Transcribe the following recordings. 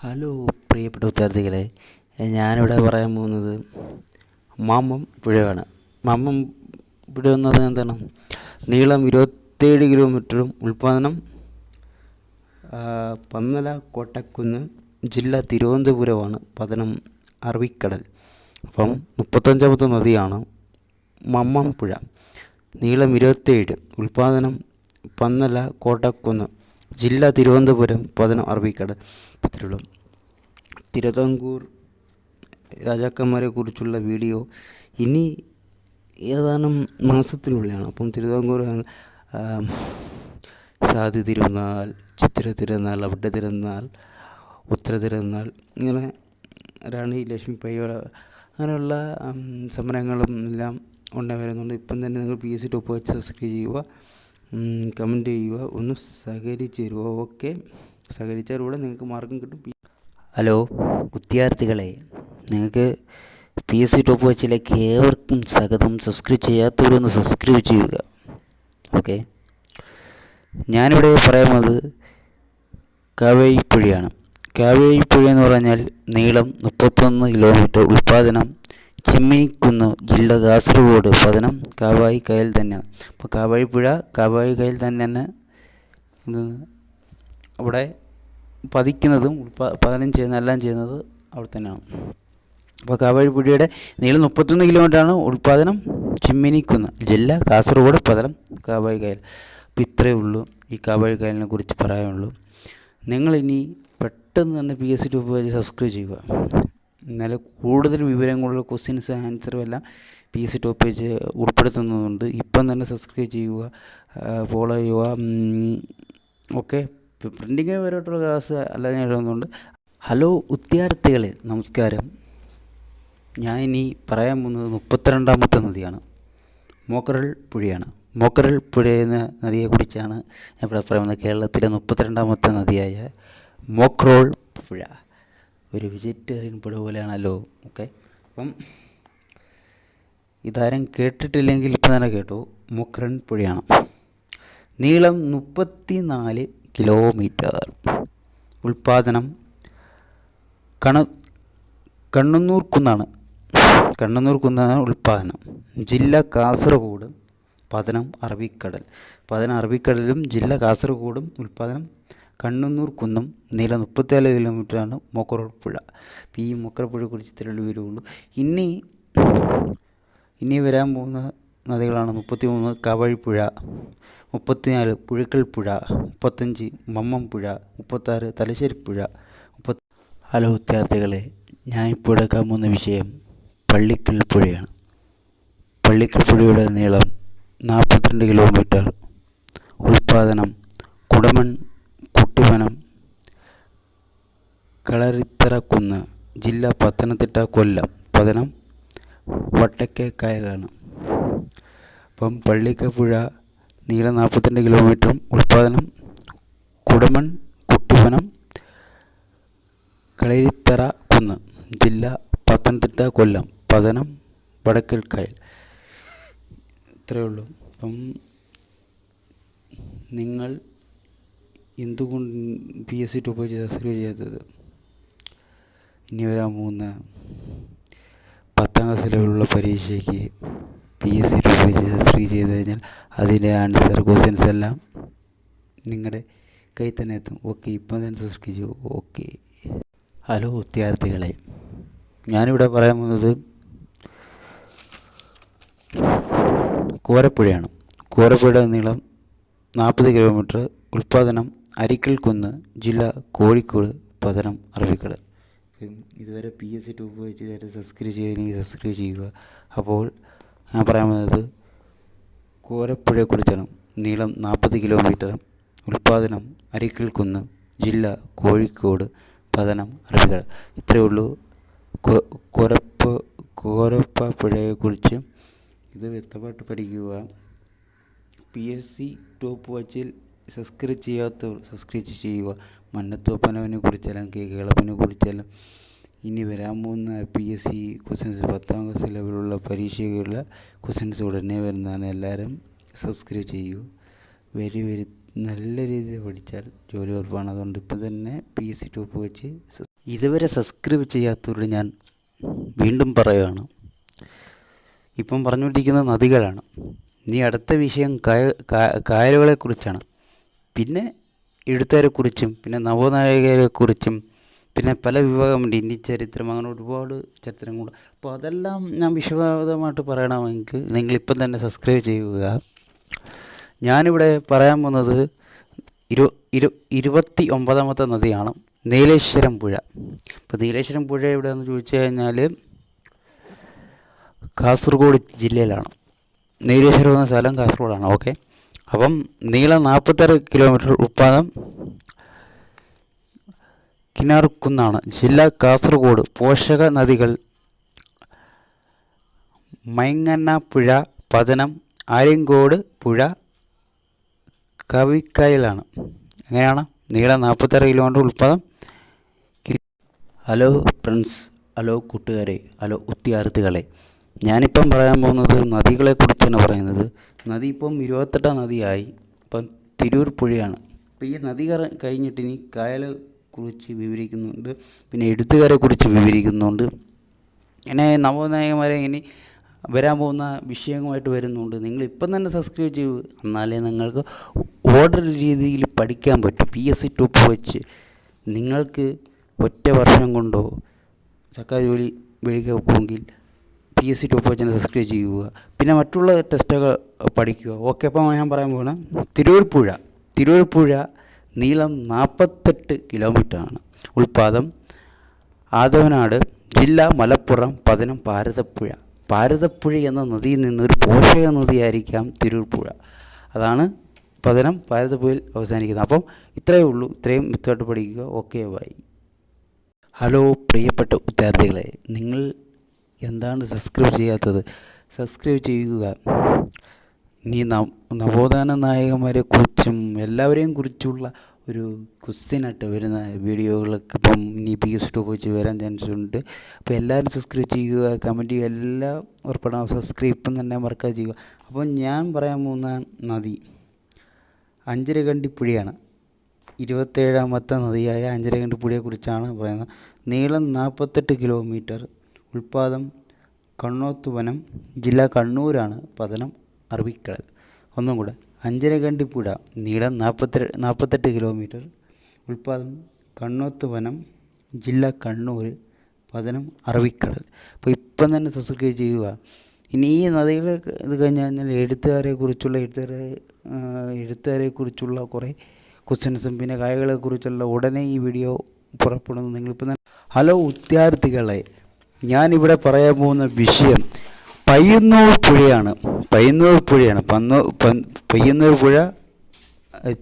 Hello പ്രിയപ്പെട്ട വിദ്യാർത്ഥികളെ ഞാനിവിടെ പറയാൻ പോകുന്നത് മാമം പുഴയാണ് മാമം പുഴ എന്ന് പറഞ്ഞാൽ എന്താണ്? നീളം ഇരുപത്തേഴ് കിലോമീറ്ററും ഉൽപ്പാദനം പന്നല കോട്ടക്കുന്ന് ജില്ല തിരുവനന്തപുരമാണ്. പതനം അറബിക്കടൽ. അപ്പം മുപ്പത്തഞ്ചാമത്തെ നദിയാണ് മമ്മം പുഴ. നീളം ഇരുപത്തേഴ് ഉൽപ്പാദനം പന്നല കോട്ടക്കുന്ന് ജില്ല തിരുവനന്തപുരം പതനം അറബിക്കട ഇത്രയുള്ളൂ തിരുവിതാംകൂർ രാജാക്കന്മാരെ കുറിച്ചുള്ള വീഡിയോ ഇനി ഏതാനും മാസത്തിനുള്ളിലാണ്. അപ്പം തിരുവിതാംകൂർ സാധി തിരുനാൾ ചിത്തിര തിരുനാൾ അവിടെ തിരുനാൾ ഉത്തര തിരുനാൾ ഇങ്ങനെ റാണി ലക്ഷ്മി പയ്യോള അങ്ങനെയുള്ള സമരങ്ങളും എല്ലാം ഉണ്ടായി വരുന്നുണ്ട്. ഇപ്പം തന്നെ നിങ്ങൾ P S C top watch subscribe ചെയ്യുക. കമന്റ് ചെയ്യുക. ഒന്ന് സഹകരിച്ച് തരുക ഓക്കെ സഹകരിച്ചാലൂടെ നിങ്ങൾക്ക് മാർക്കും കിട്ടും. ഹലോ വിദ്യാർത്ഥികളെ നിങ്ങൾക്ക് പി എസ് സി ടോപ്പ് വെച്ചിലേക്ക് ഏവർക്കും സ്വാഗതം. സബ്സ്ക്രൈബ് ചെയ്യാത്തവരൊന്ന് സബ്സ്ക്രൈബ് ചെയ്യുക. ഓക്കെ ഞാനിവിടെ പറയുന്നത് കാവേരി പുഴയാണ് എന്ന് പറഞ്ഞാൽ നീളം മുപ്പത്തൊന്ന് കിലോമീറ്റർ ഉൽപ്പാദനം ചിമ്മിനിക്കുന്ന് ജില്ല കാസർഗോഡ്. പതനം കാവായി കായൽ തന്നെയാണ്. അപ്പോൾ കാവായി പുഴ കാവായി കായൽ തന്നെയാണ് അവിടെ പതിക്കുന്നതും പതനം ചെയ്യുന്ന എല്ലാം ചെയ്യുന്നത് അവിടെ തന്നെയാണ്. അപ്പോൾ കാവാഴി പുഴയുടെ നീളം മുപ്പത്തൊന്ന് കിലോമീറ്ററാണ് ഉൽപ്പാദനം ചിമ്മിനിക്കുന്ന് ജില്ല കാസർഗോഡ് പതനം കാവായി കായൽ. അപ്പോൾ ഇത്രയേ ഉള്ളൂ ഈ കാവാഴി കായലിനെ കുറിച്ച് പറയാനുള്ളൂ. നിങ്ങളിനി പെട്ടെന്ന് തന്നെ പി എസ് സി ടൂപ്പ് വഴി സബ്സ്ക്രൈബ് ചെയ്യുക. എന്നാലും കൂടുതൽ വിവരങ്ങളുള്ള ക്വസ്റ്റ്യൻസ് ആൻസറും എല്ലാം P S C top page ഉൾപ്പെടുത്തുന്നതുകൊണ്ട് ഇപ്പം തന്നെ സബ്സ്ക്രൈബ് ചെയ്യുക ഫോളോ ചെയ്യുക ഓക്കെ പ്രിന്റിങ് വരായിട്ടുള്ള ക്ലാസ് അല്ലാതെ ഞാൻ എഴുതുന്നുണ്ട്. ഹലോ വിദ്യാർത്ഥികളെ നമസ്കാരം. ഞാൻ ഇനി പറയാൻ പോകുന്നത് മുപ്പത്തിരണ്ടാമത്തെ നദിയാണ്. മോക്കറൽ പുഴയാണ്. മോക്കറൽ പുഴ എന്ന നദിയെക്കുറിച്ചാണ് ഞാൻ ഇവിടെ പറയുന്നത് കേരളത്തിലെ മുപ്പത്തിരണ്ടാമത്തെ നദിയായ മോക്രോൾ പുഴ. ഒരു വെജിറ്റേറിയൻ പുഴ പോലെയാണല്ലോ. ഓക്കെ. അപ്പം ഇതാരും കേട്ടിട്ടില്ലെങ്കിൽ ഇപ്പം തന്നെ കേട്ടു. മുക്രൻ പുഴയാണ്. നീളം മുപ്പത്തി നാല് കിലോമീറ്റർ. ഉൽപാദനം കണ കണ്ണന്നൂർ കുന്നാണ്. കണ്ണന്നൂർ കുന്നാണ് ഉൽപ്പാദനം ജില്ല കാസർഗോഡ് പതനം അറബിക്കടൽ. പതനം അറബിക്കടലും ജില്ല കാസർഗോഡും ഉൽപ്പാദനം കണ്ണന്നൂർ കുന്നം നീളം മുപ്പത്തിനാല് കിലോമീറ്ററാണ് മൊക്കറോൾ പുഴ. അപ്പോൾ ഈ മൊക്കറ കുറിച്ച് ഇത്രയുള്ള വിവരമുള്ളൂ. ഇനി ഇനി വരാൻ പോകുന്ന നദികളാണ് മുപ്പത്തി മൂന്ന് കവഴിപ്പുഴ മുപ്പത്തിനാല് പുഴുക്കൽ പുഴ മുപ്പത്തഞ്ച് മമ്മം പുഴ മുപ്പത്താറ് തലശ്ശേരി പുഴ മുപ്പത്തി ഹലോ വിദ്യാർത്ഥികളെ ഞാനിപ്പോൾ എടുക്കാൻ പോകുന്ന വിഷയം പള്ളിക്കൽ പുഴയാണ് പള്ളിക്കൽ പുഴയുടെ നീളം നാൽപ്പത്തിരണ്ട് കിലോമീറ്റർ. ഉൽപ്പാദനം കുടമൺ കുട്ടിമനം കളറിത്തറ കുന്ന് ജില്ല പത്തനംതിട്ട കൊല്ലം. പതനം വട്ടക്കേക്കായലാണ് അപ്പം പള്ളിക്കപ്പുഴ നീളം നാൽപ്പത്തിരണ്ട് കിലോമീറ്ററും ഉൽപ്പാദനം കുടമൺ കുട്ടിവനം കളരിത്തറ കുന്ന് ജില്ല പത്തനംതിട്ട കൊല്ലം. പതനം വടക്കൽ കായൽ. ഇത്രയേ ഉള്ളൂ. അപ്പം നിങ്ങൾ എന്തുകൊണ്ട് P S C top watch subscribe ചെയ്യാത്തത്? ഇനി വരാൻ പോകുന്ന പത്താം ക്ലാസ് ലെവലുള്ള പരീക്ഷയ്ക്ക് P S C top watch subscribe ചെയ്ത് കഴിഞ്ഞാൽ അതിന്റെ ആൻസർ ക്വസ്റ്റ്യൻസ് എല്ലാം നിങ്ങളുടെ കയ്യിൽ തന്നെ എത്തും. ഓക്കെ ഇപ്പം തന്നെ സബ്സ്ക്രൈബ് ചെയ്യൂ ഓക്കെ ഹലോ വിദ്യാർത്ഥികളെ. ഞാനിവിടെ പറയാൻ പോകുന്നത് കോരപ്പുഴയാണ്. കോരപ്പുഴയുടെ നീളം നാൽപ്പത് കിലോമീറ്റർ ഉൽപ്പാദനം അരിക്കൽ കുന്ന് ജില്ല കോഴിക്കോട് പതനം അറബിക്കടൽ. ഇതുവരെ പി എസ് സി ടൂപ്പ് വെച്ച് ചേട്ടൻ സബ്സ്ക്രൈബ് ചെയ്യുകയാണെങ്കിൽ സബ്സ്ക്രൈബ് ചെയ്യുക. അപ്പോൾ ഞാൻ പറയാൻ വന്നത് കോരപ്പുഴയെക്കുറിച്ചാണ്. നീളം നാൽപ്പത് കിലോമീറ്റർ ഉൽപ്പാദനം അരിക്കൽ കുന്ന് ജില്ല കോഴിക്കോട് പതനം അറബിക്കടൽ. ഇത്രയേ ഉള്ളൂ. കൊരപ്പ് കോരപ്പ പുഴയെക്കുറിച്ച് ഇത് വ്യക്തമായിട്ട് പഠിക്കുക. പി എസ് സി ടോപ്പ് വാച്ചിൽ സബ്സ്ക്രൈബ് ചെയ്യാത്തവർ സബ്സ്ക്രൈബ് ചെയ്യുക മന്നത്തോപ്പനവനെ കുറിച്ചെല്ലാം കെ കേളപ്പനെ കുറിച്ചെല്ലാം. ഇനി വരാൻ പോകുന്ന പി എസ് സി ക്വസ്റ്റ്യൻസ് പത്താം ക്ലാസ് ലെവലുള്ള പരീക്ഷയുള്ള ക്വസ്റ്റ്യൻസ് ഉടനെ വരുന്നതാണ്. എല്ലാവരും സബ്സ്ക്രൈബ് ചെയ്യൂ. വെരി വെരി നല്ല രീതിയിൽ പഠിച്ചാൽ ജോലി ഉറപ്പാണ്. അതുകൊണ്ട് ഇപ്പം തന്നെ പി എസ് സി ടോപ്പ് വെച്ച് ഇതുവരെ സബ്സ്ക്രൈബ് ചെയ്യാത്തവരോട് ഞാൻ വീണ്ടും പറയുകയാണ്. ഇപ്പം പറഞ്ഞുകൊണ്ടിരിക്കുന്നത് നദികളാണ്. ഇനി അടുത്ത വിഷയം കായ കായലുകളെക്കുറിച്ചാണ് പിന്നെ എഴുത്തുകാരെക്കുറിച്ചും പിന്നെ നവനായകരെക്കുറിച്ചും പിന്നെ പല വിഭാഗമുണ്ട് ഇന്ത്യ ചരിത്രം അങ്ങനെ ഒരുപാട് ചരിത്രങ്ങളുണ്ട് അപ്പോൾ അതെല്ലാം ഞാൻ വിശദമായിട്ട് പറയണമെങ്കിൽ നിങ്ങളിപ്പം തന്നെ സബ്സ്ക്രൈബ് ചെയ്യുക. ഞാനിവിടെ പറയാൻ പോകുന്നത് ഇരു ഇരു ഇരുപത്തി ഒമ്പതാമത്തെ നദിയാണ് നീലേശ്വരം പുഴ. ഇപ്പോൾ നീലേശ്വരം പുഴ എവിടെയാണെന്ന് ചോദിച്ചു കഴിഞ്ഞാൽ കാസർഗോഡ് ജില്ലയിലാണ്. നീലേശ്വരം എന്ന സ്ഥലം കാസർഗോഡാണ്. ഓക്കെ? അപ്പം നീളം നാൽപ്പത്താറ് കിലോമീറ്റർ ഉൽപ്പാദനം കിനാർക്കുന്നാണ് ജില്ല കാസർഗോഡ് പോഷക നദികൾ മൈങ്ങന്ന പുഴ പതനം ആര്യങ്കോട് പുഴ കവിക്കായലാണ്. എങ്ങനെയാണ്? നീളം നാൽപ്പത്താറ് കിലോമീറ്റർ ഉൽപ്പാദനം ഹലോ ഫ്രണ്ട്സ് ഹലോ കൂട്ടുകാരെ ഹലോ ഉദ്യാർത്ഥികളെ ഞാനിപ്പം പറയാൻ പോകുന്നത് നദികളെക്കുറിച്ചാണ് പറയുന്നത്. നദി ഇപ്പം ഇരുപത്തെട്ടാം നദിയായി. ഇപ്പം തിരൂർ പുഴയാണ്. അപ്പോൾ ഈ നദി കഴിഞ്ഞിട്ട് ഇനി കായലെ കുറിച്ച് വിവരിക്കുന്നുണ്ട്. പിന്നെ എഴുത്തുകാരെ കുറിച്ച് വിവരിക്കുന്നുണ്ട്. ഇങ്ങനെ നവനായകന്മാരെ ഇനി വരാൻ പോകുന്ന വിഷയവുമായിട്ട് വരുന്നുണ്ട്. നിങ്ങൾ ഇപ്പം തന്നെ സബ്സ്ക്രൈബ് ചെയ്യൂ. എന്നാലേ നിങ്ങൾക്ക് ഓർഡർ രീതിയിൽ പഠിക്കാൻ പറ്റും. പി എസ് സി ടോപ്പ് വെച്ച് നിങ്ങൾക്ക് ഒറ്റ വർഷം കൊണ്ടോ സർക്കാർ ജോലി മേടിക്കുമെങ്കിൽ P S C top watch subscribe ചെയ്യുക. പിന്നെ മറ്റുള്ള ടെസ്റ്റൊക്കെ പഠിക്കുക. ഓക്കെ അപ്പം ഞാൻ പറയാൻ പോകണം തിരൂർ പുഴ. തിരൂർ പുഴ നീളം നാൽപ്പത്തെട്ട് കിലോമീറ്ററാണ് ഉൽപാദം ആദവനാട് ജില്ല മലപ്പുറം പതനം ഭാരതപ്പുഴ ഭാരതപ്പുഴ എന്ന നദിയിൽ നിന്നൊരു പോഷക നദിയായിരിക്കാം തിരൂർ പുഴ. അതാണ് പതനം ഭാരതപ്പുഴയിൽ അവസാനിക്കുന്നത്. അപ്പം ഇത്രയേ ഉള്ളൂ. ഇത്രയും വിത്തോട്ട് പഠിക്കുക. ഓക്കെ ബൈ ഹലോ പ്രിയപ്പെട്ട വിദ്യാർത്ഥികളെ നിങ്ങൾ എന്താണ് സബ്സ്ക്രൈബ് ചെയ്യാത്തത്? സബ്സ്ക്രൈബ് ചെയ്യുക. ഇനി നവ നവോത്ഥാന നായകന്മാരെ കുറിച്ചും എല്ലാവരെയും കുറിച്ചുള്ള ഒരു ക്വസ്റ്റ്യനായിട്ട് വരുന്ന വീഡിയോകളൊക്കെ ഇപ്പം ഇനി പി ടോപ്പ് വെച്ച് വരാൻ ചാൻസ് ഉണ്ട്. അപ്പോൾ എല്ലാവരും സബ്സ്ക്രൈബ് ചെയ്യുക കമന്റ് ചെയ്യുക എല്ലാം ഉറപ്പെടാം സബ്സ്ക്രൈബ് തന്നെ മറക്കാതെ ചെയ്യുക. അപ്പോൾ ഞാൻ പറയാൻ പോകുന്ന നദി അഞ്ചരകണ്ടി പുഴയാണ് ഇരുപത്തേഴാമത്തെ നദിയായ അഞ്ചരകണ്ടി പുഴയെക്കുറിച്ചാണ് പറയുന്നത്. നീളം നാൽപ്പത്തെട്ട് കിലോമീറ്റർ ഉൽപ്പാദം കണ്ണോത്തുവനം ജില്ല കണ്ണൂരാണ് പതനം അറബിക്കടൽ. ഒന്നും കൂടെ അഞ്ചരകണ്ടി പുഴ നീളം നാൽപ്പത്തി നാൽപ്പത്തെട്ട് കിലോമീറ്റർ. ഉൽപാദം കണ്ണോത്തുവനം ജില്ല കണ്ണൂർ പതനം അറബിക്കടൽ. അപ്പോൾ ഇപ്പം തന്നെ സബ്സ്ക്രൈബ് ചെയ്യുക. ഇനി ഈ നദികൾ ഇത് കഴിഞ്ഞ് കഴിഞ്ഞാൽ എഴുത്തുകാരെ കുറിച്ചുള്ള എഴുത്തുകാരെ എഴുത്തുകാരെ കുറിച്ചുള്ള കുറേ ക്വസ്റ്റ്യൻസും പിന്നെ കായകളെ കുറിച്ചുള്ള ഉടനെ ഈ വീഡിയോ പുറപ്പെടുന്നു നിങ്ങളിപ്പോൾ ഹലോ വിദ്യാർത്ഥികളെ. ഞാനിവിടെ പറയാൻ പോകുന്ന വിഷയം പയ്യന്നൂർ പുഴയാണ്. പയ്യന്നൂർ പുഴയാണ്. പന്ന പയ്യന്നൂർ പുഴ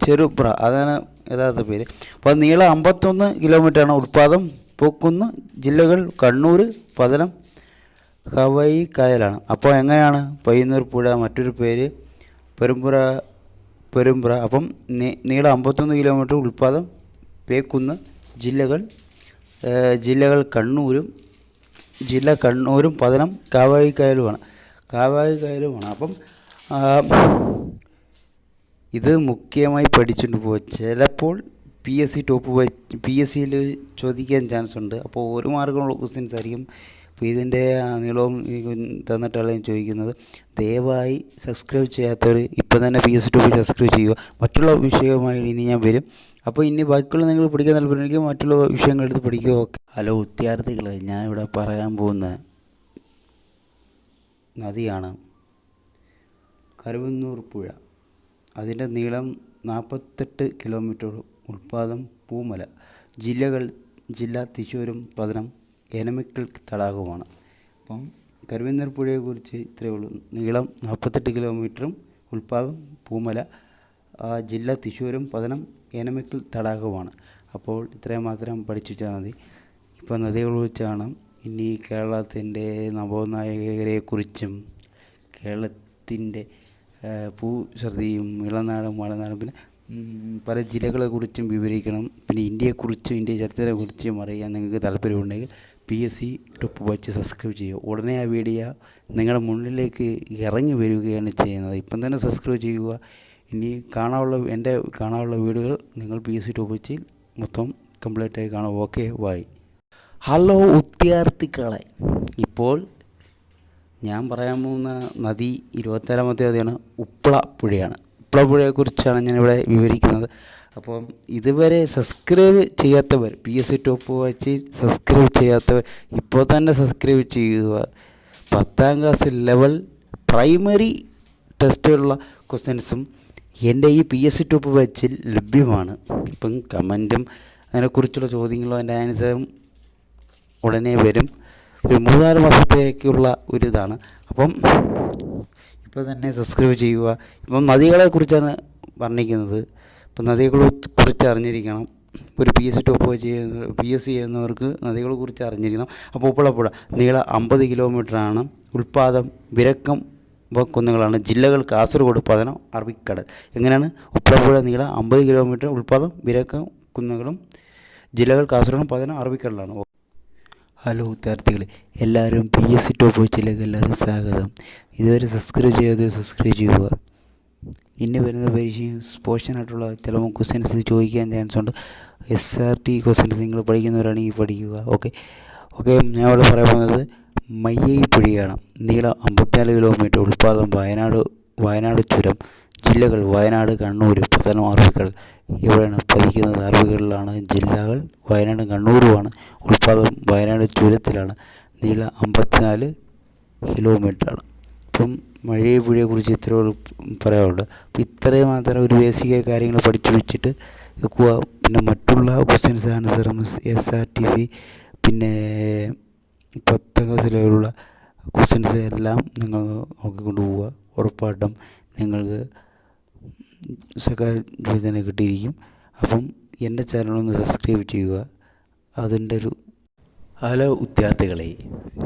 ചെറുപ്ര അതാണ് യഥാർത്ഥ പേര്. അപ്പോൾ നീളം അമ്പത്തൊന്ന് കിലോമീറ്ററാണ്. ഉത്പാദം പൂക്കുന്ന് ജില്ലകൾ കണ്ണൂർ പതനം ഹവായി കായലാണ്. അപ്പോൾ എങ്ങനെയാണ് പയ്യന്നൂർ പുഴ? മറ്റൊരു പേര് പെരുമ്പുറ പെരുമ്പുറ. അപ്പം നീളം അമ്പത്തൊന്ന് കിലോമീറ്റർ ഉൽപ്പാദം പേക്കുന്ന് ജില്ലകൾ ജില്ലകൾ കണ്ണൂരും ജില്ല കണ്ണൂരും പതനം കാവായിക്കായലുമാണ്. കാവായിക്കായലുമാണ്. കാവായി കായലുമാണ് അപ്പം ഇത് മുഖ്യമായി പഠിച്ചുകൊണ്ട് പോകുക ചിലപ്പോൾ P S C top P S സിയിൽ ചോദിക്കാൻ ചാൻസ് ഉണ്ട്. അപ്പോൾ ഒരു മാർക്കുള്ള ക്വസ്റ്റ്യൻസ് ആയിരിക്കും അപ്പോൾ ഇതിന്റെ നീളവും തന്നിട്ടാണ് ഞാൻ ചോദിക്കുന്നത്. ദയവായി സബ്സ്ക്രൈബ് ചെയ്യാത്തവർ ഇപ്പം തന്നെ പി എസ് ടു സബ്സ്ക്രൈബ് ചെയ്യുക. മറ്റുള്ള വിഷയവുമായി ഇനി ഞാൻ വരും. അപ്പോൾ ഇനി ബാക്കിയുള്ള നിങ്ങൾ പഠിക്കാൻ താല്പര്യമെങ്കിൽ മറ്റുള്ള വിഷയങ്ങൾ എടുത്ത് പഠിക്കുക. ഓക്കെ. ഹലോ വിദ്യാർത്ഥികൾ ഞാൻ ഇവിടെ പറയാൻ പോകുന്ന നദിയാണ് കരുവന്നൂർ പുഴ. അതിന്റെ നീളം നാൽപ്പത്തെട്ട് കിലോമീറ്റർ ഉൽപ്പാദം പൂമല. ജില്ലകൾ ജില്ല തൃശ്ശൂരും പതനം എനമിക്കൽ തടാകമാണ്. അപ്പം കരുവന്നൂർ പുഴയെക്കുറിച്ച് ഇത്രയേ ഉള്ളൂ. നീളം നാൽപ്പത്തെട്ട് കിലോമീറ്ററും ഉൾപ്പാദം പൂമല. ജില്ല തൃശ്ശൂരും പതനം എനമിക്കൽ തടാകമാണ് അപ്പോൾ ഇത്രയും മാത്രം പഠിച്ചു വെച്ചാൽ മതി. ഇപ്പോൾ നദികളെ കുറിച്ചാണ്. ഇനി കേരളത്തിന്റെ നവോനായകരെക്കുറിച്ചും കേരളത്തിന്റെ ഭൂശ്രദ്ധിയും ഇളനാടും വളനാടും പിന്നെ പല ജില്ലകളെക്കുറിച്ചും വിവരിക്കണം. പിന്നെ ഇന്ത്യയെക്കുറിച്ചും ഇന്ത്യ ചരിത്രത്തെക്കുറിച്ചും അറിയാൻ നിങ്ങൾക്ക് താല്പര്യമുണ്ടെങ്കിൽ P S C top watch subscribe ചെയ്യുക. ഉടനെ ആ വീഡിയോ നിങ്ങളുടെ മുന്നിലേക്ക് ഇറങ്ങി വരികയാണ് ചെയ്യുന്നത്. ഇപ്പം തന്നെ സബ്സ്ക്രൈബ് ചെയ്യുക. ഇനി കാണാനുള്ള എന്റെ കാണാനുള്ള വീഡിയോകൾ നിങ്ങൾ പി എസ് സി ടോപ്പിച്ചിൽ മൊത്തം കംപ്ലീറ്റ് ആയി കാണാം ഓക്കെ വായി ഹലോ വിദ്യാർത്ഥികളെ. ഇപ്പോൾ ഞാൻ പറയാൻ പോകുന്ന നദി ഇരുപത്തേഴാമത്തെ നദിയാണ് ഉപ്പള പുഴയാണ്. ഉപ്പള പുഴയെക്കുറിച്ചാണ് ഞാനിവിടെ വിവരിക്കുന്നത്. അപ്പം ഇതുവരെ സബ്സ്ക്രൈബ് ചെയ്യാത്തവർ P S C top watch subscribe ചെയ്യാത്തവർ ഇപ്പോൾ തന്നെ സബ്സ്ക്രൈബ് ചെയ്യുക. പത്താം ക്ലാസ് ലെവൽ പ്രൈമറി ടെസ്റ്റുള്ള ക്വസ്റ്റ്യൻസും എന്റെ ഈ പി എസ് സി ടോപ്പ് വാച്ചിൽ ലഭ്യമാണ്. ഇപ്പം കമന്റും അതിനെക്കുറിച്ചുള്ള ചോദ്യങ്ങളും അതിന്റെ ആൻസറും ഉടനെ വരും. ഒരു മൂന്നാൽ മാസത്തേക്കുള്ള ഒരു ഇതാണ്. അപ്പം ഇപ്പോൾ തന്നെ സബ്സ്ക്രൈബ് ചെയ്യുക. ഇപ്പം നദികളെക്കുറിച്ചാണ് പറഞ്ഞിരിക്കുന്നത്. ഇപ്പം നദികളെ കുറിച്ച് അറിഞ്ഞിരിക്കണം. ഒരു പി എസ് സി ടോപ്പ് ചെയ്യുന്ന പി എസ് സി ചെയ്യുന്നവർക്ക് നദികളെ കുറിച്ച് അറിഞ്ഞിരിക്കണം. അപ്പോൾ ഉപ്പളപ്പുഴ നീളം അമ്പത് കിലോമീറ്ററാണ്. ഉൽപാദം വിരക്കം കുന്നുകളാണ്. ജില്ലകൾ കാസർഗോഡ് പതനം അറബിക്കടൽ. എങ്ങനെയാണ്? ഉപ്പളപ്പുഴ നീളം അമ്പത് കിലോമീറ്റർ ഉൽപാദം വിരക്കം കുന്നുകളും ജില്ലകൾ കാസർഗോഡ് പതനം അറബിക്കടലാണ്. ഹലോ വിദ്യാർത്ഥികളെ എല്ലാവരും പി എസ് സി ടോപ്പ് എല്ലാവരും സ്വാഗതം. ഇതുവരെ സബ്സ്ക്രൈബ് ചെയ്യാതെ സബ്സ്ക്രൈബ് ചെയ്യുക. ഇനി വരുന്ന പരീക്ഷയും സ്പോഷനായിട്ടുള്ള ചില ക്വസ്റ്റ്യൻസ് ചോദിക്കാൻ ചാൻസ് ഉണ്ട്. എസ് ആർ ടി ക്വസ്റ്റ്യൻസ് നിങ്ങൾ പഠിക്കുന്നവരാണെങ്കിൽ പഠിക്കുക. ഓക്കെ ഓക്കെ ഞാൻ ഇവിടെ പറയാൻ പോകുന്നത് മയ്യൈ പുഴയാണ്. നീളം അമ്പത്തിനാല് കിലോമീറ്റർ ഉൽപ്പാദനം വയനാട് വയനാട് ചുരം ജില്ലകൾ വയനാട് കണ്ണൂർ പതനം അറബികൾ. ഇവിടെയാണ് പതിക്കുന്നത്. അറബികളിലാണ് ജില്ലകൾ വയനാട് കണ്ണൂരുമാണ്. ഉൽപ്പാദനം വയനാട് ചുരത്തിലാണ്. നീളം അമ്പത്തിനാല് കിലോമീറ്ററാണ് ഇപ്പം മഴയെ പുഴയെ കുറിച്ച് ഇത്രയോട് പറയാനുള്ളത് അപ്പം ഇത്രയും മാത്രം ഒരു ബേസിക് കാര്യങ്ങൾ പഠിച്ചു വെച്ചിട്ട് വെക്കുക. പിന്നെ മറ്റുള്ള questions answer S R T C പിന്നെ പത്താം ക്ലാസ് ലെവലുള്ള ക്വസ്റ്റ്യൻസ് എല്ലാം നിങ്ങൾ നോക്കിക്കൊണ്ട് പോവുക. ഉറപ്പായിട്ടും നിങ്ങൾക്ക് സഹായം തന്നെ കിട്ടിയിരിക്കും. അപ്പം എന്റെ ചാനലൊന്ന് സബ്സ്ക്രൈബ് ചെയ്യുക. അതിന്റെ ഒരു ഹലോ വിദ്യാർത്ഥികളെ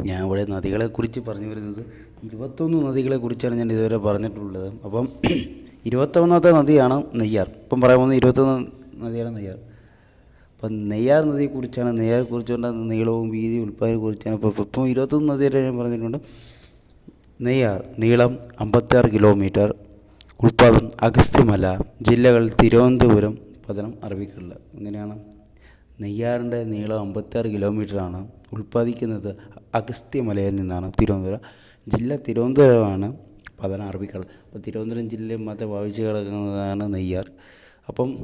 ഞാൻ ഇവിടെ നദികളെക്കുറിച്ച് പറഞ്ഞു വരുന്നത് ഇരുപത്തൊന്ന് നദികളെക്കുറിച്ചാണ് ഞാൻ ഇതുവരെ പറഞ്ഞിട്ടുള്ളത്. അപ്പം ഇരുപത്തൊന്നാമത്തെ നദിയാണ് നെയ്യാർ. ഇപ്പം പറയാൻ പോകുന്നത് ഇരുപത്തൊന്ന് നദിയാണ് നെയ്യാർ. അപ്പം നെയ്യാർ നദിയെക്കുറിച്ചാണ് നെയ്യാറെക്കുറിച്ചുകൊണ്ട് നീളവും വീതി ഉൽപ്പാദനം കുറിച്ചാണ് ഇപ്പോൾ ഇപ്പം ഇരുപത്തൊന്ന് നദിയുടെ ഞാൻ പറഞ്ഞിട്ടുണ്ട്. നെയ്യാർ നീളം അമ്പത്തിയാറ് കിലോമീറ്റർ. ഉൽപ്പാദനം അഗസ്ത്യമല. ജില്ലകൾ തിരുവനന്തപുരം പതനം അറബിക്കടൽ ഇങ്ങനെയാണ്. നെയ്യാറിന്റെ നീളം അമ്പത്തിയാറ് കിലോമീറ്ററാണ്. ഉൽപ്പാദിക്കുന്നത് അഗസ്ത്യമലയിൽ നിന്നാണ് തിരുവനന്തപുരം. ജില്ല തിരുവനന്തപുരമാണ് പതന അറബിക്കടൽ. അപ്പോൾ തിരുവനന്തപുരം ജില്ലയിൽ മാത്രം ഭാവിച്ച് കിടക്കുന്നതാണ് നെയ്യാർ. അപ്പം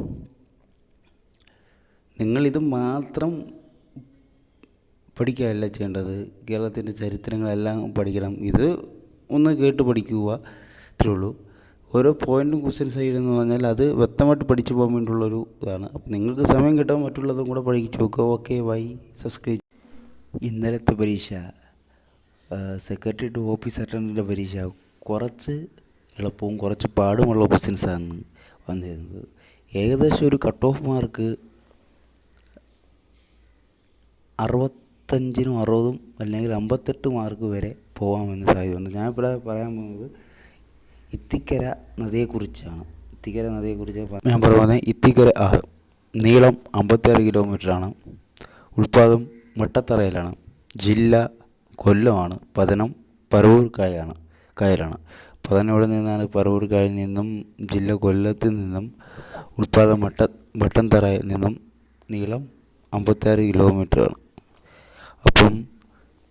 നിങ്ങളിത് മാത്രം പഠിക്കുകയല്ല ചെയ്യേണ്ടത്. കേരളത്തിന്റെ ചരിത്രങ്ങളെല്ലാം പഠിക്കണം. ഇത് ഒന്ന് കേട്ട് പഠിക്കുക ഇത്രേ ഉള്ളൂ. ഓരോ പോയിന്റും ക്വസ്റ്റ്യൻസ് എന്ന് പറഞ്ഞാൽ അത് വ്യക്തമായിട്ട് പഠിച്ചു പോകാൻ വേണ്ടിയുള്ളൊരു ഇതാണ്. അപ്പം നിങ്ങൾക്ക് സമയം കിട്ടാൻ മറ്റുള്ളതും കൂടെ പഠിച്ചു നോക്കുക. Okay bye subscribe. ഇന്നലത്തെ പരീക്ഷ സെക്രട്ടറി ടു ഓഫീസ് അറ്റൻഡന്റെ പരീക്ഷ കുറച്ച് എളുപ്പവും കുറച്ച് പാടുമുള്ള ക്വസ്റ്റ്യൻസാണ് വന്നിരുന്നത്. ഏകദേശം ഒരു കട്ട് ഓഫ് മാർക്ക് അറുപത്തഞ്ചിനും അറുപതും അല്ലെങ്കിൽ അമ്പത്തെട്ട് മാർക്ക് വരെ പോകാമെന്ന് സാധ്യതയുണ്ട്. ഞാൻ പറയാൻ പോകുന്നത് ഇത്തിക്കര നദിയെക്കുറിച്ചാണ്. ഇത്തിക്കര നദിയെക്കുറിച്ച് ഞാൻ പറയുന്നത് ഇത്തിക്കര ആറ് നീളം അമ്പത്തിയാറ് കിലോമീറ്ററാണ് ഉൽപ്പാദം മുട്ടത്തറയിലാണ്. ജില്ല കൊല്ലമാണ്. പതനം പറവൂർ കായാണ് കായലാണ്. പതനം എവിടെ നിന്നാണ് പറവൂർ കായലിൽ നിന്നും ജില്ല കൊല്ലത്തിൽ നിന്നും ഉൽപ്പാദനം വട്ട വട്ടംതറയിൽ നിന്നും നീളം അമ്പത്താറ് കിലോമീറ്ററാണ്. അപ്പം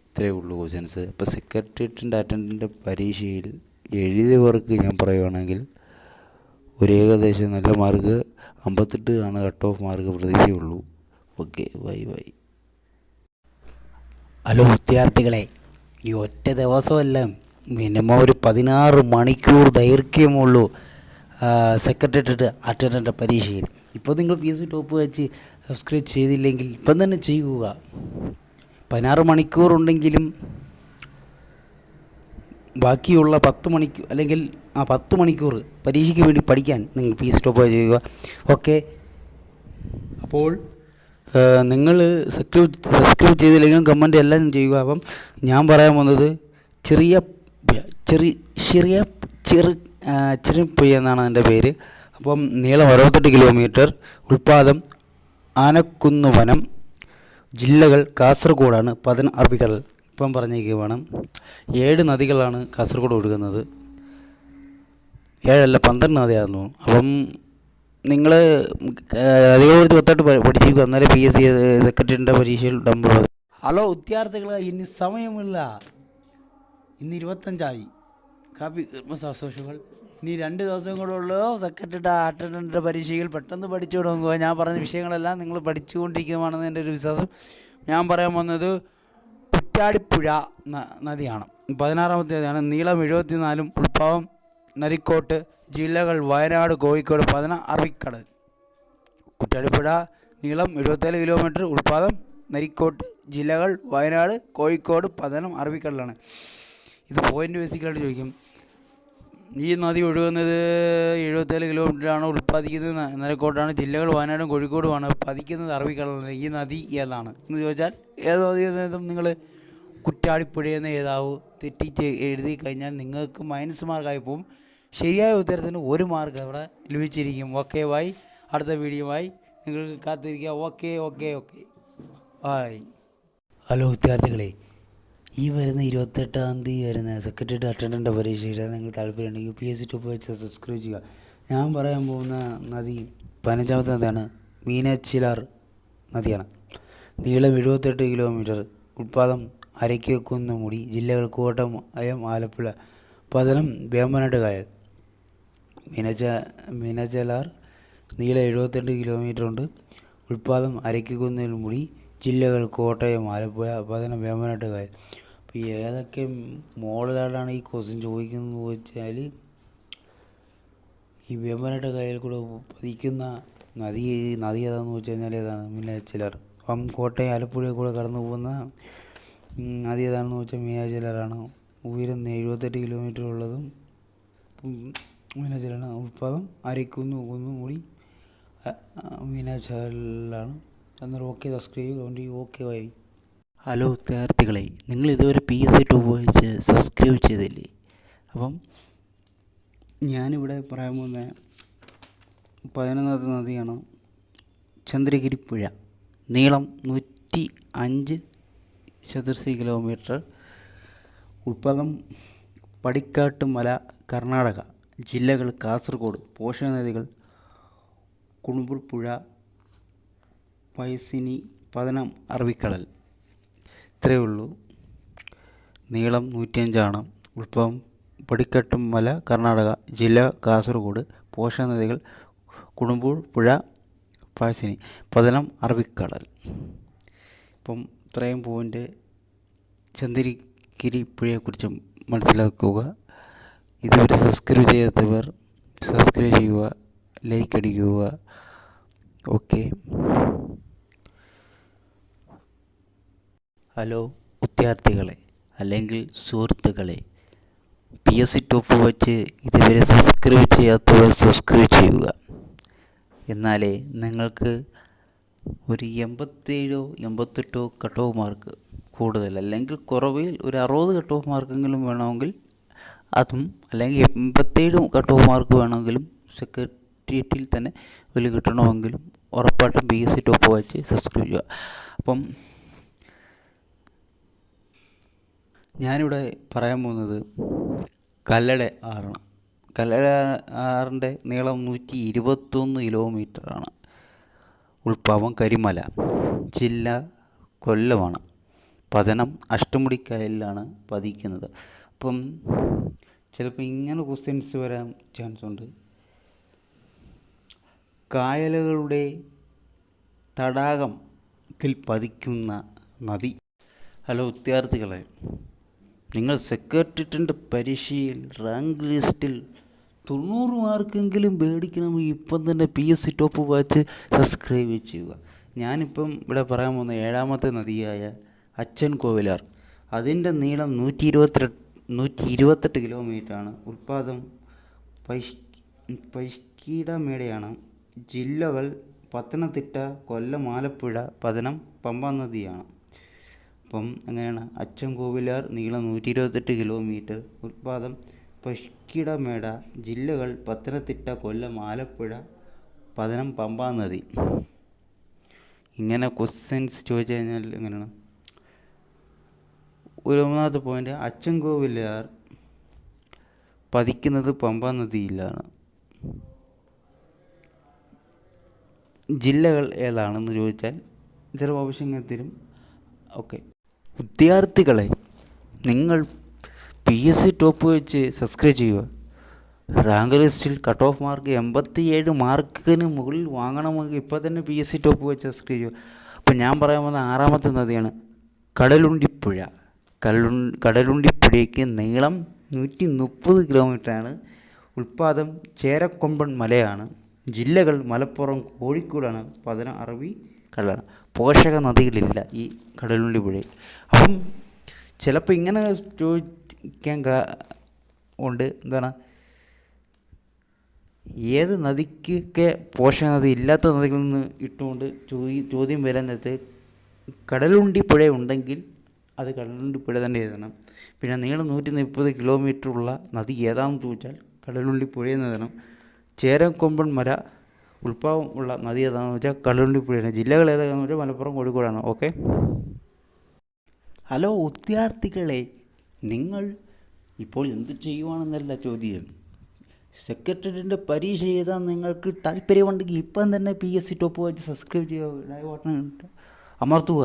ഇത്രയേ ഉള്ളൂ ക്വസ്റ്റ്യൻസ്. അപ്പോൾ സെക്രട്ടേറിയറ്റിന്റെ അറ്റൻഡന്റെ പരീക്ഷയിൽ എഴുതിയവർക്ക് ഞാൻ പറയുവാണെങ്കിൽ ഒരു ഏകദേശം നല്ല മാർക്ക് അമ്പത്തെട്ട് ആണ് cut off mark പ്രതീക്ഷയുള്ളൂ. Okay bye bye. Hello വിദ്യാർത്ഥികളെ ഈ ഒറ്റ ദിവസമല്ല മിനിമം ഒരു പതിനാറ് മണിക്കൂർ ദൈർഘ്യമുള്ളൂ സെക്രട്ടേറിയറ്റ് അറ്റൻഡന്റെ പരീക്ഷയിൽ. ഇപ്പോൾ നിങ്ങൾ P S C top watch subscribe ചെയ്തില്ലെങ്കിൽ ഇപ്പം തന്നെ ചെയ്യുക. പതിനാറ് മണിക്കൂർ ഉണ്ടെങ്കിലും ബാക്കിയുള്ള പത്ത് മണിക്കൂർ അല്ലെങ്കിൽ ആ പത്ത് മണിക്കൂർ പരീക്ഷയ്ക്ക് വേണ്ടി പഠിക്കാൻ നിങ്ങൾ പി എസ് ടോപ്പ് ചെയ്യുക. ഓക്കെ അപ്പോൾ നിങ്ങൾ സബ്സ്ക്രൈബ് സബ്സ്ക്രൈബ് ചെയ്തില്ലെങ്കിലും കമന്റ് എല്ലാം ചെയ്യുക. അപ്പം ഞാൻ പറയാൻ പോകുന്നത് ചെറിയ ചെറി ചെറിയ ചെറു ചെറിയ എന്നാണ് എന്റെ പേര്. അപ്പം നീളം അറുപത്തെട്ട് കിലോമീറ്റർ ഉൽപ്പാദം ആനക്കുന്ന് വനം ജില്ലകൾ കാസർഗോഡാണ് പതിന അറബിക്കടൽ. ഇപ്പം പറഞ്ഞേക്കുവാണ് ഏഴ് നദികളാണ് കാസർഗോഡ് ഒഴുകുന്നത്. ഏഴല്ല പന്ത്രണ്ട് നദിയായിരുന്നു. അപ്പം നിങ്ങൾ അധികം ഒത്തോട്ട് പഠിച്ചിരിക്കും അന്നേരം പി എസ് സി സെക്രട്ടറിന്റെ പരീക്ഷയിൽ ഡംബർ ഹലോ വിദ്യാർത്ഥികളെ ഇനി സമയമില്ല. ഇന്ന് ഇരുപത്തഞ്ചായി. കാപ്പി ആഘോഷങ്ങൾ. ഇനി രണ്ട് ദിവസം കൂടെ ഉള്ളൂ. സെക്രട്ടറിയുടെ അറ്റൻഡന്റെ പരീക്ഷയിൽ പെട്ടെന്ന് പഠിച്ചു തുടങ്ങുക ഞാൻ പറഞ്ഞ വിഷയങ്ങളെല്ലാം നിങ്ങൾ പഠിച്ചുകൊണ്ടിരിക്കുന്നതാണെന്ന് എന്റെ ഒരു വിശ്വാസം. ഞാൻ പറയാൻ വന്നത് കുറ്റാടിപ്പുഴ നദിയാണ്. പതിനാറാമത്തെ നദിയാണ്. നീളം എഴുപത്തിനാലും ഉൾഭാവം നരിക്കോട്ട് ജില്ലകൾ വയനാട് കോഴിക്കോട് പതിന അറബിക്കടൽ. കുറ്റാടിപ്പുഴ നീളം എഴുപത്തേഴ് കിലോമീറ്റർ ഉൾപാദം നരിക്കോട്ട് ജില്ലകൾ വയനാട് കോഴിക്കോട് പതനം അറബിക്കടലാണ്. ഇത് പോയിന്റ് ബേസിക്കലായിട്ട് ചോദിക്കും. ഈ നദി ഒഴുകുന്നത് എഴുപത്തേഴ് കിലോമീറ്ററാണ് ഉൽപ്പാദിക്കുന്നത്. നരക്കോട്ടാണ് ജില്ലകൾ വയനാടും കോഴിക്കോടുമാണ് പതിക്കുന്നത് അറബിക്കടലാണ്. ഈ നദി ഏതാണ്? എന്ന് ചോദിച്ചാൽ ഏത് നദി നിങ്ങൾ കുറ്റാടിപ്പുഴയെന്ന് ഏതാവൂ? തെറ്റിച്ച് എഴുതി കഴിഞ്ഞാൽ നിങ്ങൾക്ക് മൈനസ് മാർക്കായി പോകും ശരിയായ ഉത്തരത്തിന് ഒരു മാർക്ക് അവിടെ ലഭിച്ചിരിക്കും. ഓക്കെ വായി അടുത്ത വീഡിയോയുമായി നിങ്ങൾക്ക് കാത്തിരിക്കുക okay okay okay bye hello വിദ്യാർത്ഥികളെ ഈ വരുന്ന ഇരുപത്തെട്ടാം തീയതി വരുന്ന സെക്രട്ടറി അറ്റൻഡന്റ് പരീക്ഷ എഴുതാൻ നിങ്ങൾ താല്പര്യമുണ്ടെങ്കിൽ P S C top watch subscribe ചെയ്യുക. ഞാൻ പറയാൻ പോകുന്ന നദി പതിനഞ്ചാമത്തെ നദിയാണ്. മീനച്ചിലാർ നദിയാണ്. നീളം എഴുപത്തെട്ട് കിലോമീറ്റർ ഉത്പാദം അരയ്ക്കുന്നുമുടി ജില്ലകൾ കോട്ടയം ആലപ്പുഴ. പതനം വേമ്പനാട്ട് കായൽ. മീനച്ച മിനജലാർ നീളം എഴുപത്തിരണ്ട് കിലോമീറ്റർ ഉണ്ട്. ഉൽപ്പാദം അരയ്ക്കുന്നിൽമുടി ജില്ലകൾ കോട്ടയം ആലപ്പുഴ പതനം വേമ്പനാട്ട് കായൽ. അപ്പോൾ ഈ ഏതൊക്കെ മോളിലാണ് ഈ ക്വസ്റ്റ്യൻ ചോദിക്കുന്നത് വെച്ചാൽ ഈ വേമ്പനാട്ട് കായൽ കൂടെ പതിക്കുന്ന നദി നദി ഏതാണെന്ന് വെച്ച് കഴിഞ്ഞാൽ ഏതാണ്? മീനച്ചിലാർ അപ്പം കോട്ടയം ആലപ്പുഴ കൂടെ കടന്നു പോകുന്ന നദി ഏതാണെന്ന് വെച്ചാൽ മീനച്ചിലാറാണ് ഉയരം എഴുപത്തെട്ട് കിലോമീറ്റർ ഉള്ളതും മീനാച്ചാലാണ് ഉൽപ്പാദം അരയ്ക്കുന്നു കുന്നു മൂടി മീനാച്ചാലാണ് അന്നേരം ഓക്കെ സബ്സ്ക്രൈബ് വേണ്ടി ഓക്കെ വായി ഹലോ വിദ്യാർത്ഥികളെ നിങ്ങൾ ഇതുവരെ പി എസ് സി ടു ഉപയോഗിച്ച് സബ്സ്ക്രൈബ് ചെയ്തില്ലേ? അപ്പം ഞാനിവിടെ പറയാൻ പോകുന്ന പതിനൊന്നാമത്തെ നദിയാണ് ചന്ദ്രഗിരി പുഴ. നീളം നൂറ്റി അഞ്ച് ചതുർസി കിലോമീറ്റർ ഉൽപ്പാദം പടിക്കാട്ട് മല കർണാടക. ജില്ലകൾ കാസർഗോഡ് പോഷക നദികൾ കുണുമ്പുൾ പുഴ പൈസിനി പതനം അറബിക്കടൽ. ഇത്രയേ ഉള്ളൂ. നീളം നൂറ്റിയഞ്ചാണ്. ഉത്ഭവം പടിക്കട്ടും മല കർണാടക ജില്ല കാസർഗോഡ് പോഷക നദികൾ കുടുംബൂർ പുഴ പാസിനി പതനം അറബിക്കടൽ. ഇപ്പം ഇത്രയും പോയിന്റ് ചന്ദ്രഗിരി പുഴയെക്കുറിച്ച് മനസ്സിലാക്കുക. ഇതുവരെ സബ്സ്ക്രൈബ് ചെയ്യാത്തവർ സബ്സ്ക്രൈബ് ചെയ്യുക ലൈക്ക് അടിക്കുക. ഓക്കെ ഹലോ വിദ്യാർത്ഥികളെ അല്ലെങ്കിൽ സുഹൃത്തുക്കളെ. പി എസ് സി ടോപ്പ് വച്ച് ഇതുവരെ സബ്സ്ക്രൈബ് ചെയ്യാത്തവർ സബ്സ്ക്രൈബ് ചെയ്യുക. എന്നാലേ നിങ്ങൾക്ക് ഒരു എൺപത്തേഴോ എൺപത്തെട്ടോ കട്ട് ഓഫ് മാർക്ക് കൂടുതൽ അല്ലെങ്കിൽ കുറവിൽ ഒരു അറുപത് കട്ട് ഓഫ് മാർക്കെങ്കിലും വേണമെങ്കിൽ അതും അല്ലെങ്കിൽ എൺപത്തേഴ് കട്ട് ഓഫ് മാർക്ക് വേണമെങ്കിലും സെക്രട്ടേറിയറ്റിൽ തന്നെ വില കിട്ടണമെങ്കിലും ഉറപ്പായിട്ടും ബി എസ് സി ടോപ്പ് വായിച്ച് സബ്സ്ക്രൈബ് ചെയ്യുക. അപ്പം ഞാനിവിടെ പറയാൻ പോകുന്നത് കല്ലട ആറാണ് കല്ലട ആറിന്റെ നീളം നൂറ്റി ഇരുപത്തൊന്ന് കിലോമീറ്ററാണ് ഉൾപ്പാവം കരിമല ജില്ല കൊല്ലമാണ്. പതനം അഷ്ടമുടിക്കായലിലാണ് പതിക്കുന്നത്. അപ്പം ചിലപ്പോൾ ഇങ്ങനെ ക്വസ്റ്റ്യൻസ് വരാൻ ചാൻസ് ഉണ്ട്. കായലുകളുടെ തടാകത്തിൽ പതിക്കുന്ന നദി. ഹലോ വിദ്യാർത്ഥികളെ നിങ്ങൾ സെക്രട്ടേറിയറ്റിന്റെ പരീക്ഷയിൽ റാങ്ക് ലിസ്റ്റിൽ തൊണ്ണൂറ് മാർക്കെങ്കിലും മേടിക്കണമെങ്കിൽ ഇപ്പം തന്നെ P S C top watch subscribe ചെയ്യുക. ഞാനിപ്പം ഇവിടെ പറയാൻ പോകുന്ന ഏഴാമത്തെ നദിയായ അച്ഛൻ കോവിലാർ അതിന്റെ നീളം നൂറ്റി ഇരുപത്തിരണ്ട് നൂറ്റി ഇരുപത്തെട്ട് കിലോമീറ്ററാണ്. ഉൽപ്പാദം പൈഷ് പൈഷ്കീടമേടയാണ് ജില്ലകൾ പത്തനംതിട്ട കൊല്ലം ആലപ്പുഴ പതനം പമ്പ നദിയാണ്. അപ്പം അങ്ങനെയാണ് അച്ചൻകോവിലാർ നീളം നൂറ്റി ഇരുപത്തെട്ട് കിലോമീറ്റർ. ഉൽപ്പാദം പഷ്കിടമേട ജില്ലകൾ പത്തനംതിട്ട കൊല്ലം ആലപ്പുഴ പതനം പമ്പ നദി. ഇങ്ങനെ ക്വസ്റ്റ്യൻസ് ചോദിച്ചു കഴിഞ്ഞാൽ എങ്ങനെയാണ്? ഒന്നാമത്തെ പോയിന്റ് അച്ചൻകോവിലാർ പതിക്കുന്നത് പമ്പ നദിയിലാണ്. ജില്ലകൾ ഏതാണെന്ന് ചോദിച്ചാൽ ഓപ്ഷൻ തരും ഓക്കെ വിദ്യാർത്ഥികളെ നിങ്ങൾ പി എസ് സി ടോപ്പ് വെച്ച് സബ്സ്ക്രൈബ് ചെയ്യുക. റാങ്ക് ലിസ്റ്റിൽ കട്ട് ഓഫ് മാർക്ക് എൺപത്തിയേഴ് മാർക്കിന് മുകളിൽ വാങ്ങണമെങ്കിൽ ഇപ്പോൾ തന്നെ പി എസ് സി ടോപ്പ് വെച്ച് സബ്സ്ക്രൈബ് ചെയ്യുക. അപ്പോൾ ഞാൻ പറയാൻ വന്ന ആറാമത്തെ നദിയാണ് കടലുണ്ടിപ്പുഴ. കടലു കടലുണ്ടിപ്പുഴയ്ക്ക് നീളം നൂറ്റി മുപ്പത് കിലോമീറ്ററാണ്. ഉൽപ്പാദം ചേരക്കൊമ്പൻ മലയാണ്. ജില്ലകൾ മലപ്പുറം കോഴിക്കോടാണ്. പതിന അറബി കടലാണ് പോഷക നദികളില്ല ഈ കടലുണ്ടി പുഴയിൽ അപ്പം ചിലപ്പോൾ ഇങ്ങനെ ചോദിക്കാൻ ഉണ്ട്. എന്താണ്? ഏത് നദിക്കൊക്കെ പോഷക നദി ഇല്ലാത്ത നദികളിൽ നിന്ന് ഇട്ടുകൊണ്ട് ചോദി ചോദ്യം വരാൻ നേരത്ത് കടലുണ്ടി പുഴ ഉണ്ടെങ്കിൽ അത് കടലുണ്ടി പുഴ തന്നെ എഴുതണം. പിന്നെ നീളം നൂറ്റി മുപ്പത് കിലോമീറ്റർ ഉള്ള നദി ഏതാണെന്ന് ചോദിച്ചാൽ കടലുണ്ടി എന്ന് എഴുതണം. ചേരക്കൊമ്പൻ മല ഉൾപ്പാവം ഉള്ള നദി ഏതാണെന്ന് വെച്ചാൽ കടലുണ്ടി പുഴയാണ് ജില്ലകൾ ഏതാണെന്ന് വെച്ചാൽ മലപ്പുറം കോഴിക്കോടാണ്. ഓക്കെ? ഹലോ വിദ്യാർത്ഥികളെ നിങ്ങൾ ഇപ്പോൾ എന്ത് ചെയ്യുവാണെന്നല്ല ചോദ്യം. സെക്രട്ടറിയുടെ പരീക്ഷ എഴുതാൻ നിങ്ങൾക്ക് താല്പര്യമുണ്ടെങ്കിൽ ഇപ്പം തന്നെ പി എസ് സി ടോപ്പ് വായിച്ച് സബ്സ്ക്രൈബ് ചെയ്യുക. ബട്ടൺ അമർത്തുക.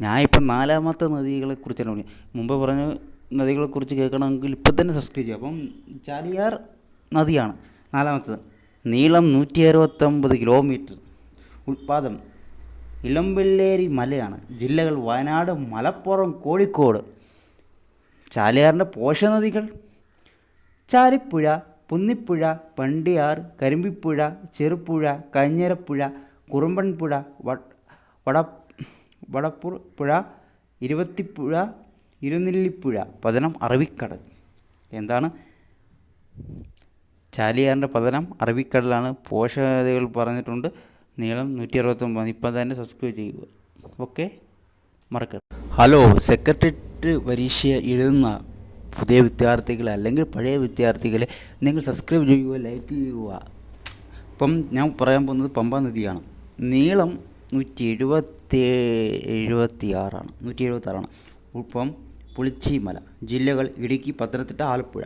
ഞാൻ ഇപ്പം നാലാമത്തെ നദികളെക്കുറിച്ചാണ് പറഞ്ഞത്. മുമ്പ് പറഞ്ഞ നദികളെക്കുറിച്ച് കേൾക്കണമെങ്കിൽ ഇപ്പം തന്നെ സബ്സ്ക്രൈബ് ചെയ്യുക. അപ്പം ചാലിയാർ നദിയാണ് നാലാമത്തത്. നീളം നൂറ്റി അറുപത്തൊമ്പത് കിലോമീറ്റർ. ഉൽപാദം ഇളമ്പെല്ലേരി മലയാണ്. ജില്ലകൾ വയനാട് മലപ്പുറം കോഴിക്കോട്. ചാലിയാറിന്റെ പോഷനദികൾ ചാലിപ്പുഴ പുന്നിപ്പുഴ പണ്ടിയാർ കരിമ്പിപ്പുഴ ചെറുപ്പുഴ കഞ്ഞരപ്പുഴ കുറുമ്പൻപുഴ വട വടപ്പുർ പുഴ ഇരുപത്തിപ്പുഴ ഇരുനെല്ലിപ്പുഴ. പതനം അറബിക്കടൽ. എന്താണ്? ചാലിയാറിന്റെ പതനം അറബിക്കടലാണ്. പോഷകതകൾ പറഞ്ഞിട്ടുണ്ട്. നീളം നൂറ്റി അറുപത്തൊമ്പത് ഇപ്പം തന്നെ സബ്സ്ക്രൈബ് ചെയ്യുക. ഓക്കെ മറക്കരുത്. ഹലോ സെക്രട്ടേറിയറ്റ് പരീക്ഷ എഴുതുന്ന പുതിയ വിദ്യാർത്ഥികളെ അല്ലെങ്കിൽ പഴയ വിദ്യാർത്ഥികളെ നിങ്ങൾ സബ്സ്ക്രൈബ് ചെയ്യുക ലൈക്ക് ചെയ്യുക. ഇപ്പം ഞാൻ പറയാൻ പോകുന്നത് പമ്പ നദിയാണ്. നീളം നൂറ്റി എഴുപത്തി എഴുപത്തി ആറാണ് നൂറ്റി എഴുപത്തി ആറാണ് ഉപ്പം പുളിച്ചിമല ജില്ലകൾ ഇടുക്കി പത്തനംതിട്ട ആലപ്പുഴ.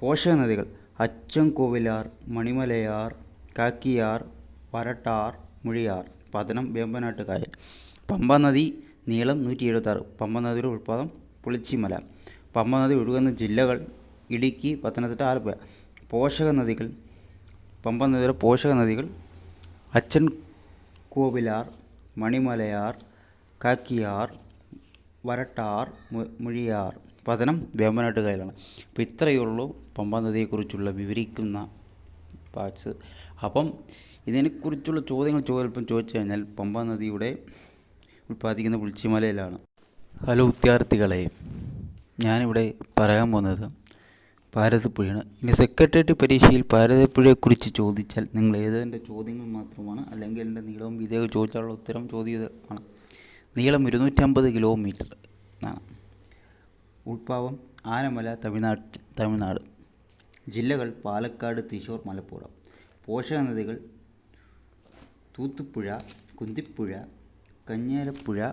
പോഷക നദികൾ അച്ചൻകോവിലാർ മണിമലയാർ കാക്കിയാർ വരട്ടാർ മുഴിയാർ പതനം വേമ്പനാട്ട് കായൽ പമ്പ നദി നീളം നൂറ്റി എഴുപത്തി ആറ് പമ്പ നദിയുടെ ഉൽപ്പാദം പുളിച്ചിമല. പമ്പ നദി ഒഴുകുന്ന ജില്ലകൾ ഇടുക്കി പത്തനംതിട്ട ആലപ്പുഴ. പോഷക നദികൾ പമ്പ നദിയുടെ പോഷക നദികൾ അച്ചൻ കോവിലാർ മണിമലയാർ കാക്കിയാർ വരട്ടാർ മുഴിയാർ പതനം വേമ്പനാട്ട് കായലാണ് അപ്പോൾ ഇത്രയേ ഉള്ളൂ. പമ്പ നദിയെക്കുറിച്ചുള്ള വിവരിക്കുന്ന പാച്ച് അപ്പം ഇതിനെക്കുറിച്ചുള്ള ചോദ്യങ്ങൾ ചോദിപ്പം ചോദിച്ചു കഴിഞ്ഞാൽ പമ്പ നദിയുടെ ഉൽപ്പാദിക്കുന്ന പുളിച്ചിമലയിലാണ് ഹലോ വിദ്യാർത്ഥികളെ. ഞാനിവിടെ പറയാൻ പോകുന്നത് ഭാരതപ്പുഴയാണ് ഇനി സെക്രട്ടേറിയറ്റ് പരീക്ഷയിൽ ഭാരതപ്പുഴയെക്കുറിച്ച് ചോദിച്ചാൽ നിങ്ങൾ ഏതെന്റെ ചോദ്യങ്ങൾ മാത്രമാണ് അല്ലെങ്കിൽ എന്റെ നീളവും വീതിയൊക്കെ ചോദിച്ചാലുള്ള ഉത്തരം ചോദ്യം ആണ്. നീളം ഇരുന്നൂറ്റമ്പത് കിലോമീറ്റർ ആണ്. ഉൾഭാവം ആനമല തമിഴ്നാട്ടിൽ തമിഴ്നാട്. ജില്ലകൾ പാലക്കാട് തൃശ്ശൂർ മലപ്പുറം. പോഷക നദികൾ തൂത്തുപ്പുഴ കുന്തിപ്പുഴ കഞ്ഞേരപ്പുഴ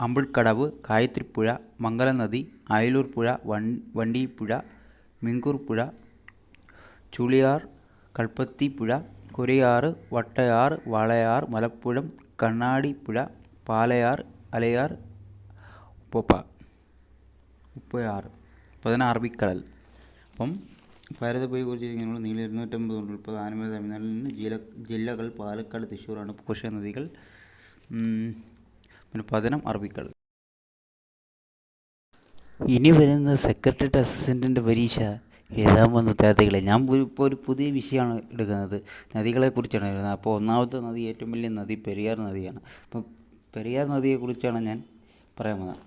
അമ്പിൾക്കടവ് ഗായത്രിപ്പുഴ മംഗലനദി അയലൂർ വൺ വണ്ടിപ്പുഴ മിങ്കൂർ പുഴ ചുളിയാർ കൽപ്പത്തിപ്പുഴ കുരയാറ് വട്ടയാർ വളയാർ മലപ്പുഴം കണ്ണാടിപ്പുഴ പാലയാർ അലയാർ ഉപ്പ ഉപ്പയാർ പതിനാറ് അറബിക്കടൽ. അപ്പം ഭാരതപ്പുഴയെ കുറിച്ച് ഇങ്ങനെയുള്ള നീളം ഇരുന്നൂറ്റമ്പത് കൊണ്ട് ഉൾപ്പെടെ ആനമല തമിഴ്നാട്ടിൽ നിന്ന് ജില്ല ജില്ലകൾ പാലക്കാട് തൃശ്ശൂരാണ് പോഷക നദികൾ പിന്നെ പതനം അറബിക്കടൽ. ഇനി വരുന്ന സെക്രട്ടറിയേറ്റ് അസിസ്റ്റന്റിന്റെ പരീക്ഷ എഴുതാൻ വന്ന വിദ്യാർത്ഥികളെ ഞാൻ ഒരു ഇപ്പോൾ ഒരു പുതിയ വിഷയമാണ് എടുക്കുന്നത്. നദികളെക്കുറിച്ചാണ് എഴുതുന്നത്. അപ്പോൾ ഒന്നാമത്തെ നദി ഏറ്റവും വലിയ നദി പെരിയാർ നദിയാണ്. അപ്പം പെരിയാർ നദിയെക്കുറിച്ചാണ് ഞാൻ പറയാൻ പോകുന്നത്.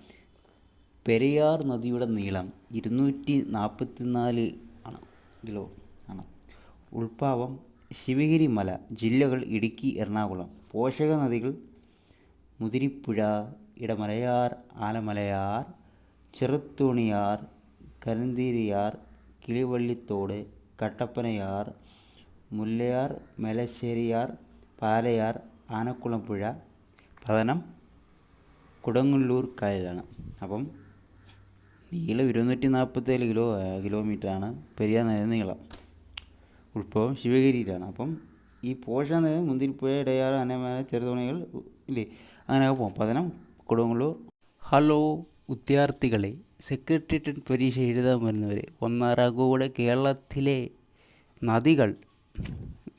പെരിയാർ നദിയുടെ നീളം ഇരുന്നൂറ്റി നാൽപ്പത്തി നാല് ആണ്. കിലോ ആണ്. ഉൾപ്പാവം ശിവഗിരി മല ജില്ലകൾ ഇടുക്കി എറണാകുളം. പോഷക നദികൾ മുതിരിപ്പുഴ ഇടമലയാർ ആലമലയാർ ചെറുത്തോണിയാർ കരന്തീരിയാർ കിളിവള്ളിത്തോട് കട്ടപ്പനയാർ മുല്ലയാർ മെലശ്ശേരിയാർ പാലയാർ ആനക്കുളം പുഴ പതനം കുടങ്ങുള്ളൂർ കായലാണ് അപ്പം നീളം ഇരുന്നൂറ്റി നാൽപ്പത്തേഴ് കിലോ കിലോമീറ്ററാണ് പെരിയാർ നദി നീളം. ഉത്ഭവം ശിവഗിരിയിലാണ്. അപ്പം ഈ പോഷക നദി മുന്തിരിപ്പുഴ ഇടയാറ് അനേമാന ചെറുതോണികൾ ഇല്ലേ അങ്ങനെയൊക്കെ പോകും പതനം കൊടുങ്ങല്ലൂർ. ഹലോ വിദ്യാർത്ഥികളെ സെക്രട്ടേറിയറ്റ് പരീക്ഷ എഴുതാൻ വരുന്നവരെ ഒന്നാറാകൂടെ കേരളത്തിലെ നദികൾ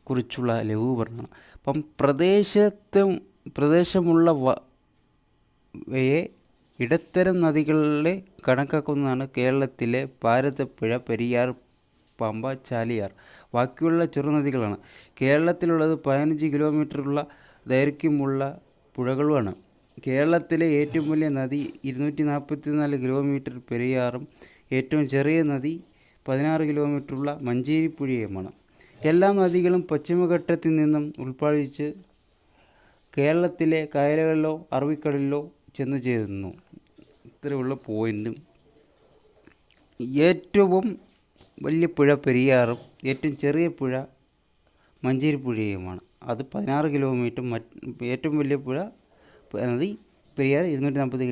കുറിച്ചുള്ള ലഘൂകരണം അപ്പം പ്രദേശത്തും പ്രദേശമുള്ള വയെ ഇടത്തരം നദികളിലെ കണക്കാക്കുന്നതാണ് കേരളത്തിലെ ഭാരതപ്പുഴ പെരിയാർ പമ്പ ചാലിയാർ. ബാക്കിയുള്ള ചെറുനദികളാണ്. കേരളത്തിലുള്ളത് പതിനഞ്ച് കിലോമീറ്ററുള്ള ദൈർഘ്യമുള്ള പുഴകളുമാണ്. കേരളത്തിലെ ഏറ്റവും വലിയ നദി ഇരുന്നൂറ്റി നാൽപ്പത്തി നാല് കിലോമീറ്റർ പെരിയാറും ഏറ്റവും ചെറിയ നദി പതിനാറ് കിലോമീറ്ററുള്ള മഞ്ചേരിപ്പുഴയുമാണ്. എല്ലാ നദികളും പശ്ചിമഘട്ടത്തിൽ നിന്നും ഉൽപ്പാദിച്ച് കേരളത്തിലെ കായലുകളിലോ അറബിക്കടലിലോ ചെന്ന് ചേരുന്നു. ഇത്രയുള്ള പോയിന്റും ഏറ്റവും വലിയ പുഴ പെരിയാറും ഏറ്റവും ചെറിയ പുഴ മഞ്ചേരി മഞ്ചേരിപ്പുഴയുമാണ്. അത് പതിനാറ് കിലോമീറ്റർ മറ്റ് ഏറ്റവും വലിയ പുഴ നദി പെരിയാർ ഇരുന്നൂറ്റി നാൽപ്പത്